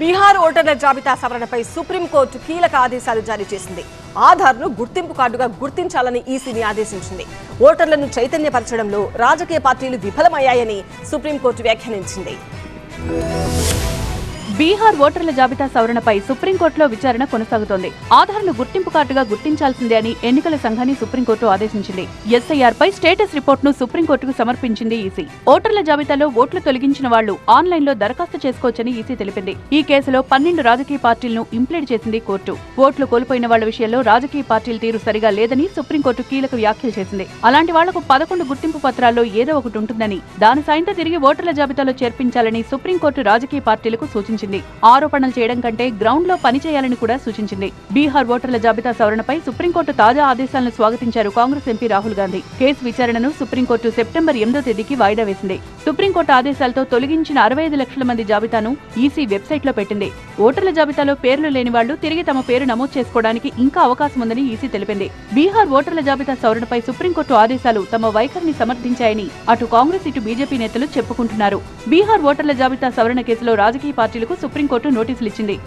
బీహార్ ఓటర్ల జాబితా సవరణపై సుప్రీంకోర్టు కీలక ఆదేశాలు జారీ చేసింది. ఆధార్ను గుర్తింపు కార్డుగా గుర్తించాలని ఈసీని ఆదేశించింది. ఓటర్లను చైతన్యపరచడంలో రాజకీయ పార్టీలు విఫలమయ్యాయని సుప్రీంకోర్టు వ్యాఖ్యానించింది. బీహార్ ఓటర్ల జాబితా సవరణపై సుప్రీంకోర్టులో విచారణ కొనసాగుతోంది. ఆధార్ను గుర్తింపు కార్డుగా గుర్తించాల్సిందే అని ఎన్నికల సంఘాన్ని సుప్రీంకోర్టు ఆదేశించింది. ఎస్ఐఆర్ పై స్టేటస్ రిపోర్టును సుప్రీంకోర్టుకు సమర్పించింది ఈసీ. ఓటర్ల జాబితాలో ఓట్లు తొలగించిన వాళ్ళు ఆన్లైన్లో దరఖాస్తు చేసుకోవచ్చని ఈసీ తెలిపింది. ఈ కేసులో పన్నెండు రాజకీయ పార్టీలను ఇంప్లీడ్ చేసింది కోర్టు. ఓట్లు కోల్పోయిన వాళ్ళ విషయంలో రాజకీయ పార్టీల తీరు సరిగా లేదని సుప్రీంకోర్టు కీలక వ్యాఖ్యలు చేసింది. అలాంటి వాళ్ళకు పదకొండు గుర్తింపు పత్రాల్లో ఏదో ఒకటి ఉంటుందని దాని సాయంతో తిరిగి ఓటర్ల జాబితాలో చేర్పించాలని సుప్రీంకోర్టు రాజకీయ పార్టీలకు సూచించింది. ఆరోపణలు చేయడం కంటే గ్రౌండ్లో పని చేయాలని కూడా సూచించింది. బీహార్ ఓటర్ల జాబితా సవరణపై సుప్రీంకోర్టు తాజా ఆదేశాలను స్వాగతించారు Congress MP Rahul Gandhi. Case విచారణను సుప్రీంకోర్టు సెప్టెంబర్ ఎనిమిదో తేదీకి వాయిదా వేసింది. సుప్రీంకోర్టు ఆదేశాలతో తొలగించిన అరవై ఐదు లక్షల మంది జాబితాను ఈసీ వెబ్సైట్లో పెట్టింది. ఓటర్ల జాబితాలో పేర్లు లేని వాళ్ళు తిరిగి తమ పేరు నమోదు చేసుకోవడానికి ఇంకా అవకాశం ఉందని ఈసీ తెలిపింది. బీహార్ ఓటర్ల జాబితా సవరణపై సుప్రీంకోర్టు ఆదేశాలు తమ వైఖరిని సమర్థించాయని అటు కాంగ్రెస్ ఇటు బీజేపీ నేతలు చెప్పుకుంటున్నారు. బీహార్ ఓటర్ల జాబితా సవరణ కేసులో రాజకీయ పార్టీలకు సుప్రీంకోర్టు నోటీసులు ఇచ్చింది